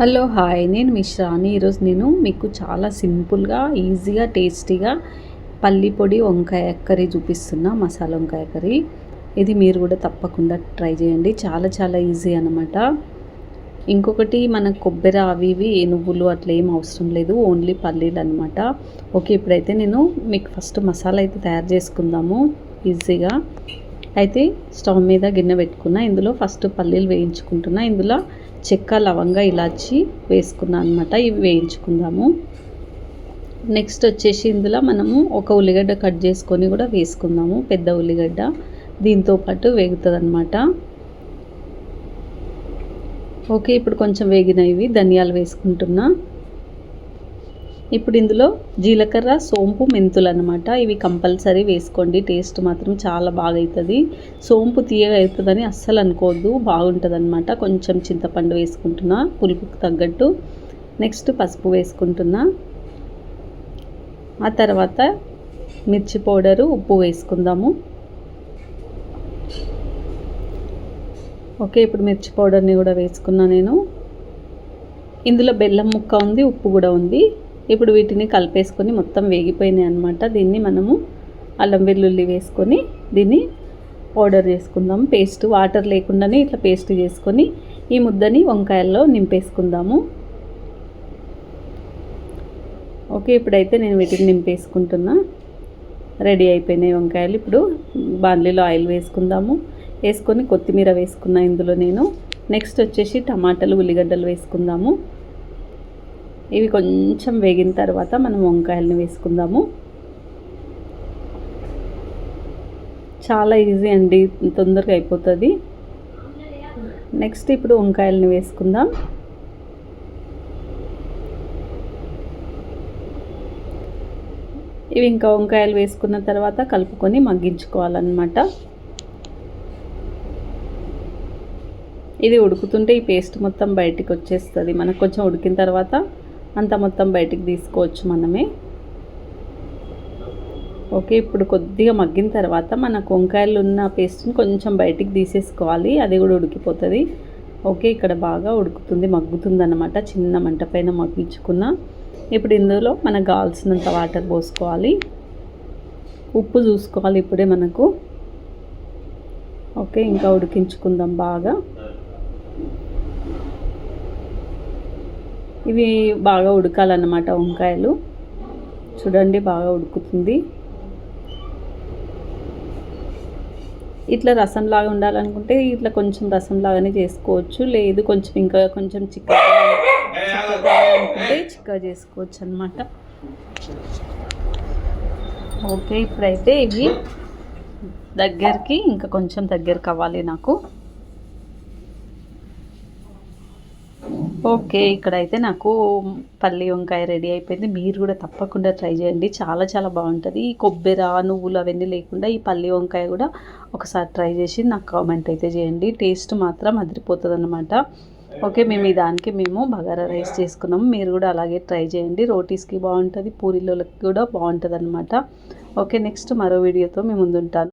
Hello hi. నేను మిశ్రాని ఈరోజు నేను మీకు చాలా సింపుల్గా ఈజీగా టేస్టీగా పల్లి పొడి వంకాయ కర్రీ చూపిస్తున్నా మసాలా వంకాయ కర్రీ. ఇది మీరు కూడా తప్పకుండా ట్రై చేయండి. చాలా చాలా ఈజీ అనమాట ఇంకొకటి మన కొబ్బరి అవి ఇవి నువ్వులు అట్లా ఏం అవసరం లేదు. ఓన్లీ పల్లీలు అనమాట ఓకే ఇప్పుడైతే నేను మీకు ఫస్ట్ మసాలా అయితే తయారు చేసుకుందాము ఈజీగా. అయితే స్టవ్ మీద గిన్నె పెట్టుకున్నా ఇందులో ఫస్ట్ పల్లీలు వేయించుకుంటున్నా. ఇందులో చెక్క లవంగా ఇలాచి వేసుకున్నా అనమాట ఇవి వేయించుకుందాము. నెక్స్ట్ వచ్చేసి ఇందులో మనము ఒక ఉల్లిగడ్డ కట్ చేసుకొని కూడా వేసుకుందాము. పెద్ద ఉల్లిగడ్డ దీంతో పాటు వేగుతుంది అనమాట ఓకే ఇప్పుడు కొంచెం వేగినవి ధనియాలు వేసుకుంటున్నా. ఇప్పుడు ఇందులో జీలకర్ర సోంపు మెంతులు అనమాట ఇవి కంపల్సరీ వేసుకోండి. టేస్ట్ మాత్రం చాలా బాగా అవుతుంది సోంపు తీయగా అవుతుందని అస్సలు అనుకోవద్దు. బాగుంటుంది అనమాట కొంచెం చింతపండు వేసుకుంటున్నా. పులుపుకు తగ్గట్టు. నెక్స్ట్ పసుపు వేసుకుంటున్నా. ఆ తర్వాత మిర్చి పౌడరు ఉప్పు వేసుకుందాము. ఓకే ఇప్పుడు మిర్చి పౌడర్ని కూడా వేసుకున్నా నేను. ఇందులో బెల్లం ముక్క ఉంది ఉప్పు కూడా ఉంది. ఇప్పుడు వీటిని కలిపేసుకొని మొత్తం వేగిపోయినాయి అనమాట దీన్ని మనము అల్లం వెల్లుల్లి వేసుకొని దీన్ని పౌడర్ చేసుకుందాం పేస్ట్ వాటర్ లేకుండానే ఇట్లా పేస్ట్ చేసుకొని ఈ ముద్దని వంకాయల్లో నింపేసుకుందాము. ఓకే ఇప్పుడైతే నేను వీటిని నింపేసుకుంటున్నా. రెడీ అయిపోయినాయి వంకాయలు. ఇప్పుడు బాండ్లీలో ఆయిల్ వేసుకుందాము. వేసుకొని కొత్తిమీర వేసుకున్నా ఇందులో నేను. నెక్స్ట్ వచ్చేసి టమాటాలు ఉల్లిగడ్డలు వేసుకుందాము. ఇవి కొంచెం వేగిన తర్వాత మనం వంకాయలను వేసుకుందాము. చాలా ఈజీ అండి తొందరగా అయిపోతుంది. నెక్స్ట్ ఇప్పుడు వంకాయలను వేసుకుందాం. ఇవి ఇంకా వంకాయలు వేసుకున్న తర్వాత కలుపుకొని మగ్గించుకోవాలన్నమాట. ఇది ఉడుకుతుంటే ఈ పేస్ట్ మొత్తం బయటికి వచ్చేస్తుంది. మనకు కొంచెం ఉడికిన తర్వాత అంత మొత్తం బయటికి తీసుకోవచ్చు మనమే. ఓకే ఇప్పుడు కొద్దిగా మగ్గిన తర్వాత మనకు వంకాయలు ఉన్న పేస్ట్ని కొంచెం బయటికి తీసేసుకోవాలి. అది కూడా ఉడికిపోతుంది. ఓకే ఇక్కడ బాగా ఉడుకుతుంది మగ్గుతుంది అనమాట చిన్న మంట పైన మగ్గించుకున్న. ఇప్పుడు ఇందులో మనకు కావాల్సినంత వాటర్ పోసుకోవాలి. ఉప్పు చూసుకోవాలి ఇప్పుడే మనకు. ఓకే ఇంకా ఉడికించుకుందాం బాగా. ఇవి బాగా ఉడకాలన్నమాట వంకాయలు. చూడండి బాగా ఉడుకుతుంది. ఇట్లా రసంలాగా ఉండాలనుకుంటే ఇట్లా కొంచెం రసంలాగానే చేసుకోవచ్చు. లేదు కొంచెం ఇంకా కొంచెం చిక్క అనుకుంటే చిక్క చేసుకోవచ్చు అనమాట ఓకే ఇప్పుడైతే ఇవి దగ్గరికి ఇంకా కొంచెం దగ్గరికి అవ్వాలి నాకు. ఓకే ఇక్కడైతే నాకు పల్లి వంకాయ రెడీ అయిపోయింది. మీరు కూడా తప్పకుండా ట్రై చేయండి. చాలా చాలా బాగుంటుంది. ఈ కొబ్బరి నువ్వులు అవన్నీ లేకుండా ఈ పల్లి వంకాయ కూడా ఒకసారి ట్రై చేసి నాకు కామెంట్ అయితే చేయండి. టేస్ట్ మాత్రం అదిరిపోతుంది అనమాట ఓకే మేము ఈ దానికి మేము బగారా రైస్ చేసుకున్నాం. మీరు కూడా అలాగే ట్రై చేయండి. రోటీస్కి బాగుంటుంది పూరీలోకి కూడా బాగుంటుంది అనమాట ఓకే నెక్స్ట్ మరో వీడియోతో మేము ముందుంటాను.